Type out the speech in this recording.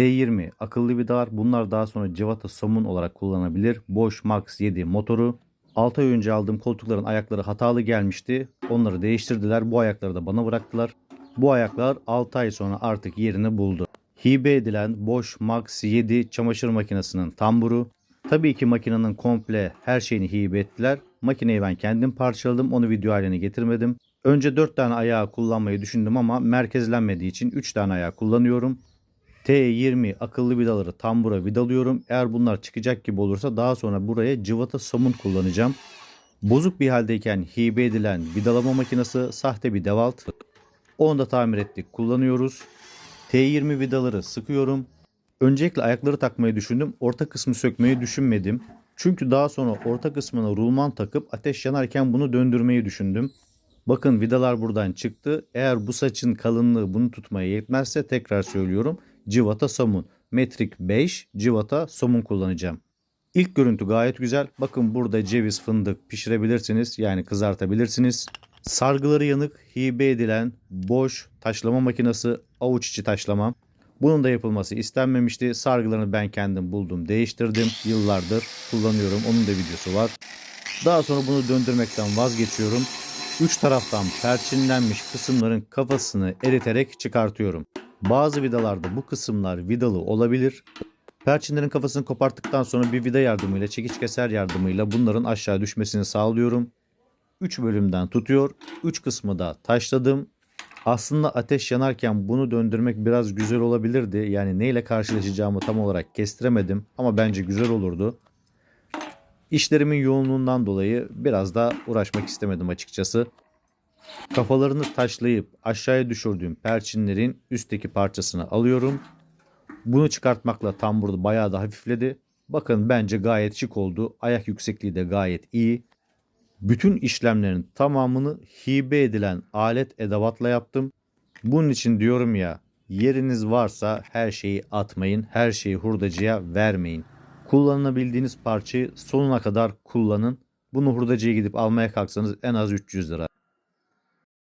T20 akıllı vidalar bunlar daha sonra civata somun olarak kullanabilir. Bosch Max 7 motoru. 6 ay önce aldığım koltukların ayakları hatalı gelmişti. Onları değiştirdiler. Bu ayakları da bana bıraktılar. Bu ayaklar 6 ay sonra artık yerini buldu. Hibe edilen Bosch Max 7 çamaşır makinesinin tamburu. Tabii ki makinenin komple her şeyini hibe ettiler. Makineyi ben kendim parçaladım. Onu video haline getirmedim. Önce 4 tane ayağı kullanmayı düşündüm ama merkezlenmediği için 3 tane ayağı kullanıyorum. T20 akıllı vidaları tambura vidalıyorum. Eğer bunlar çıkacak gibi olursa daha sonra buraya cıvata somun kullanacağım. Bozuk bir haldeyken hibe edilen vidalama makinesi sahte bir devalt. Onu da tamir ettik kullanıyoruz. T20 vidaları sıkıyorum. Öncelikle ayakları takmayı düşündüm. Orta kısmı sökmeyi düşünmedim. Çünkü daha sonra orta kısmına rulman takıp ateş yanarken bunu döndürmeyi düşündüm. Bakın vidalar buradan çıktı. Eğer bu saçın kalınlığı bunu tutmaya yetmezse tekrar söylüyorum. Civata somun. Metrik 5 civata somun kullanacağım. İlk görüntü gayet güzel. Bakın burada ceviz fındık pişirebilirsiniz. Yani kızartabilirsiniz. Sargıları yanık hibe edilen boş taşlama makinesi avuç içi taşlama. Bunun da yapılması istenmemişti. Sargılarını ben kendim buldum, değiştirdim. Yıllardır kullanıyorum. Onun da videosu var. Daha sonra bunu döndürmekten vazgeçiyorum. Üç taraftan perçinlenmiş kısımların kafasını eriterek çıkartıyorum. Bazı vidalarda bu kısımlar vidalı olabilir. Perçinlerin kafasını koparttıktan sonra bir vida yardımıyla, çekiç keser yardımıyla bunların aşağı düşmesini sağlıyorum. 3 bölümden tutuyor. 3 kısmı da taşladım. Aslında ateş yanarken bunu döndürmek biraz güzel olabilirdi. Yani neyle karşılaşacağımı tam olarak kestiremedim ama bence güzel olurdu. İşlerimin yoğunluğundan dolayı biraz da uğraşmak istemedim açıkçası. Kafalarını taşlayıp aşağıya düşürdüğüm perçinlerin üstteki parçasını alıyorum. Bunu çıkartmakla tambur bayağı da hafifledi. Bakın bence gayet şık oldu. Ayak yüksekliği de gayet iyi. Bütün işlemlerin tamamını hibe edilen alet edevatla yaptım. Bunun için diyorum ya yeriniz varsa her şeyi atmayın. Her şeyi hurdacıya vermeyin. Kullanabildiğiniz parçayı sonuna kadar kullanın. Bunu hurdacıya gidip almaya kalksanız en az 300 lira.